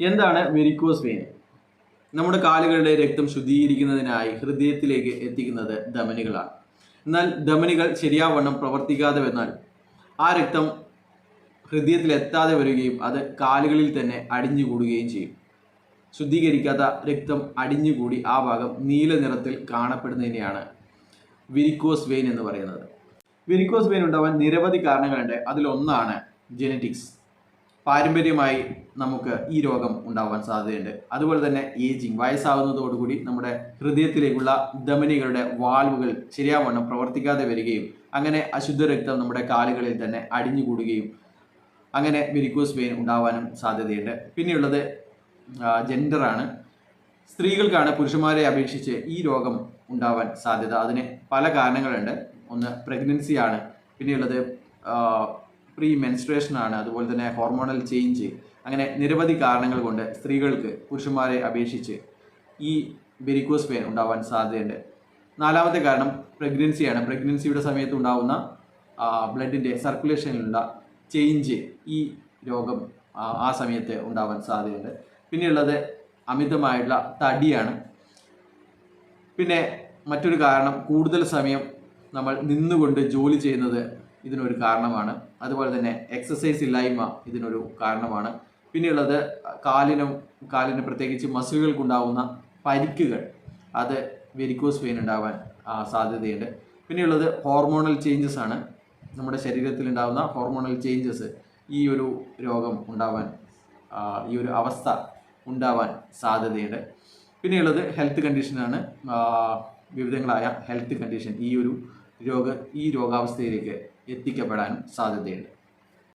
എന്താണ് varicose vein നമ്മുടെ കാലുകളുടെ രക്തം ശുദ്ധീകരിക്കുന്നതിനായി ഹൃദയത്തിലേക്ക് എത്തിക്കുന്നത് ധമനികളാണ്. എന്നാൽ ധമനികൾ ശരിയാവണ്ണം പ്രവർത്തിക്കാതെ വന്നാൽ ആ രക്തം ഹൃദയത്തിൽ എത്താതെ വരികയും അത് കാലുകളിൽ തന്നെ അടിഞ്ഞുകൂടുകയും ചെയ്യും. ശുദ്ധീകരിക്കാത്ത രക്തം അടിഞ്ഞുകൂടി ആ ഭാഗം നീല നിറത്തിൽ കാണപ്പെടുന്നതിനെയാണ് വിരിക്കോസ് വെയിൻ എന്ന് പറയുന്നത്. വിരിക്കോസ് വെയിൻ ഉണ്ടാവാൻ നിരവധി കാരണങ്ങളുണ്ട്. അതിലൊന്നാണ് ജെനറ്റിക്സ് പാരമ്പര്യമായി നമുക്ക് ഈ രോഗം ഉണ്ടാവാൻ സാധ്യതയുണ്ട്. അതുപോലെ തന്നെ ഏജിങ് വയസ്സാവുന്നതോടുകൂടി നമ്മുടെ ഹൃദയത്തിലേക്കുള്ള ധമനികളുടെ വാൽവുകൾ ശരിയാവണ്ണം പ്രവർത്തിക്കാതെ വരികയും അങ്ങനെ അശുദ്ധ രക്തം നമ്മുടെ കാലുകളിൽ തന്നെ അടിഞ്ഞുകൂടുകയും അങ്ങനെ വെരിക്കോസ് വെയിൻ ഉണ്ടാവാനും സാധ്യതയുണ്ട്. പിന്നെയുള്ളത് ജെൻഡറാണ് സ്ത്രീകൾക്കാണ് പുരുഷന്മാരെ അപേക്ഷിച്ച് ഈ രോഗം ഉണ്ടാവാൻ സാധ്യത. അതിന് പല കാരണങ്ങളുണ്ട്. ഒന്ന് പ്രഗ്നൻസിയാണ് പിന്നെയുള്ളത് പ്രീ മെൻസ്ട്രേഷൻ ആണ് അതുപോലെ തന്നെ ഹോർമോണൽ ചേഞ്ച്. അങ്ങനെ നിരവധി കാരണങ്ങൾ കൊണ്ട് സ്ത്രീകൾക്ക് പുരുഷന്മാരെ അപേക്ഷിച്ച് ഈ ബെരിക്കോസ് പെയിൻ ഉണ്ടാവാൻ സാധ്യതയുണ്ട്. നാലാമത്തെ കാരണം പ്രഗ്നൻസിയാണ് പ്രഗ്നൻസിയുടെ സമയത്ത് ഉണ്ടാവുന്ന ബ്ലഡിന്റെ സർക്കുലേഷനിലുള്ള ചേഞ്ച് ഈ രോഗം ആ, ആ സമയത്ത് ഉണ്ടാവാൻ സാധ്യതയുണ്ട്. പിന്നെയുള്ളത് അമിതമായിട്ടുള്ള തടിയാണ്. പിന്നെ മറ്റൊരു കാരണം കൂടുതൽ സമയം നമ്മൾ നിന്നുകൊണ്ട് ജോലി ചെയ്യുന്നത് ഇതിനൊരു കാരണമാണ്. അതുപോലെ തന്നെ എക്സസൈസ് ഇല്ലായ്മ ഇതിനൊരു കാരണമാണ്. പിന്നെയുള്ളത് കാലിനും കാലിന് പ്രത്യേകിച്ച് മസിലുകൾക്കുണ്ടാവുന്ന പരിക്കുകൾ. അത് വെരിക്കോസ് വെയിൻ ഉണ്ടാവാൻ സാധ്യതയുണ്ട്. പിന്നെയുള്ളത് ഹോർമോണൽ ചേഞ്ചസ് ആണ്. നമ്മുടെ ശരീരത്തിൽ ഉണ്ടാകുന്ന ഹോർമോണൽ ചേഞ്ചസ് ഈ ഒരു രോഗം ഉണ്ടാവാൻ ഈ ഒരു അവസ്ഥ ഉണ്ടാവാൻ സാധ്യതയുണ്ട്. പിന്നെയുള്ളത് ഹെൽത്ത് കണ്ടീഷനാണ് വിവിധങ്ങളായ ഹെൽത്ത് കണ്ടീഷൻ ഈ ഒരു രോഗ ഈ രോഗാവസ്ഥയിലേക്ക് എത്തിക്കപ്പെടാനും സാധ്യതയുണ്ട്.